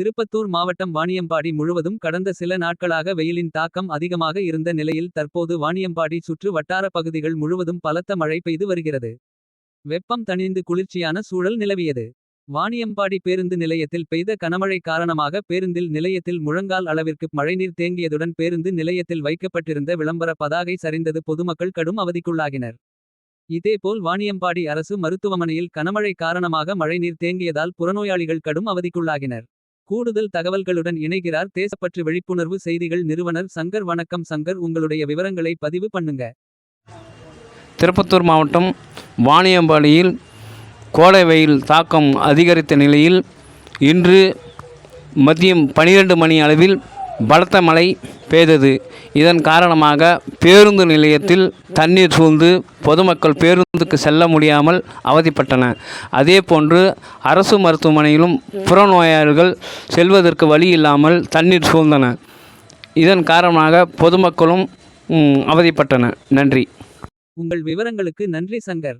திருப்பத்தூர் மாவட்டம் வாணியம்பாடி முழுவதும் கடந்த சில நாட்களாக வெயிலின் தாக்கம் அதிகமாக இருந்த நிலையில் தற்போது வாணியம்பாடி சுற்று வட்டார பகுதிகள் முழுவதும் பலத்த மழை பெய்து வருகிறது. வெப்பம் தணிந்து குளிர்ச்சியான சூழல் நிலவியது. வாணியம்பாடி பேருந்து நிலையத்தில் பெய்த கனமழை காரணமாக பேருந்தில் நிலையத்தில் முழங்கால் அளவிற்கு மழைநீர் தேங்கியதுடன் பேருந்து நிலையத்தில் வைக்கப்பட்டிருந்த விளம்பர பதாகை சரிந்தது பொதுமக்கள் கடும் அவதிக்குள்ளாகினர். இதேபோல் வாணியம்பாடி அரசு மருத்துவமனையில் கனமழை காரணமாக மழைநீர் தேங்கியதால் புறநோயாளிகள் கடும் அவதிக்குள்ளாகினர். கூடுதல் தகவல்களுடன் இணைகிறார் தேசப்பற்று விழிப்புணர்வு செய்திகள் நிறுவனர் சங்கர் வணக்கம் சங்கர் உங்களுடைய விவரங்களை பதிவு பண்ணுங்க. திருப்பத்தூர் மாவட்டம் வாணியம்பாடியில் கோடை வெயில் தாக்கம் அதிகரித்த நிலையில் இன்று மதியம் பனிரெண்டு மணி அளவில் பலத்த மழை பெய்தது. இதன் காரணமாக பேருந்து நிலையத்தில் தண்ணீர் சூழ்ந்து பொதுமக்கள் பேருந்துக்கு செல்ல முடியாமல் அவதிப்பட்டன. அதே போன்று அரசு மருத்துவமனையிலும் புறநோயாளிகள் செல்வதற்கு வழி இல்லாமல் தண்ணீர் சூழ்ந்தன. இதன் காரணமாக பொதுமக்களும் அவதிப்பட்டன. நன்றி. உங்கள் விவரங்களுக்கு நன்றி சங்கர்.